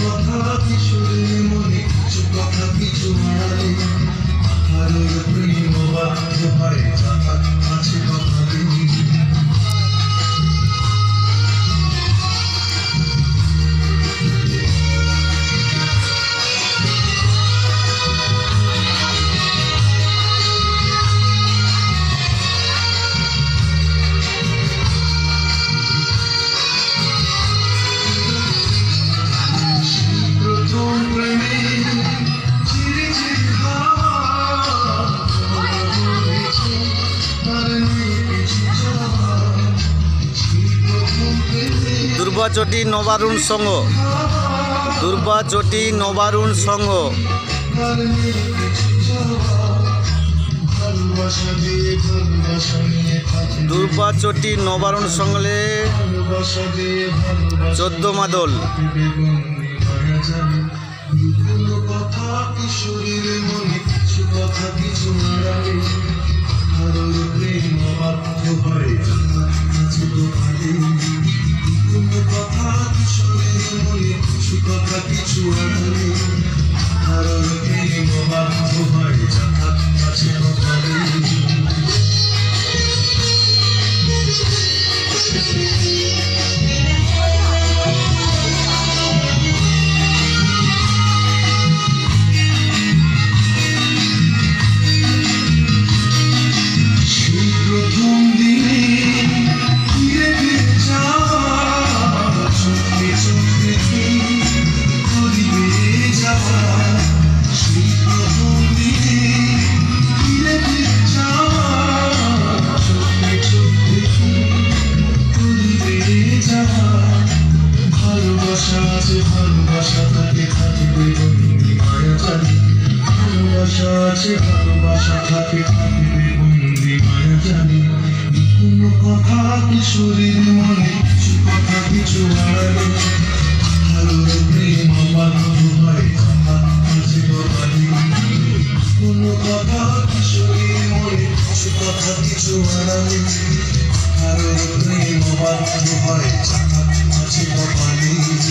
কথা পিছুলে মনে কিছু কথা পিছু হারালে আঠারোই বা দুর্বাচটি নবারুণ সংঘ দুর্বাচটি নবারুণ সংঘ দুর্বাচটি নবারুণ ভালোবাসা চোদ্দ মাদল। বন্দি কিছু কথা কিছু আড়ালে কারোর প্রেম অবাধ্য হয় যাতায়াত কাছে তো ভালে সেই আছে ভালোবাসা থাকে থাকিবে বন্দি মায়া জানি ভালোবাসা আছে ভালোবাসা থাকে থাকিবে মায়া জানি কোনো কথা কিশোরীর মনে কিছু কথা কিছু আড়ালে ভালোর প্রেম বাধ্য হয় কোনো কথা কিশোরীর মনে কিছু কথা কিছু আড়ালে কারোর প্রেম হয় আছে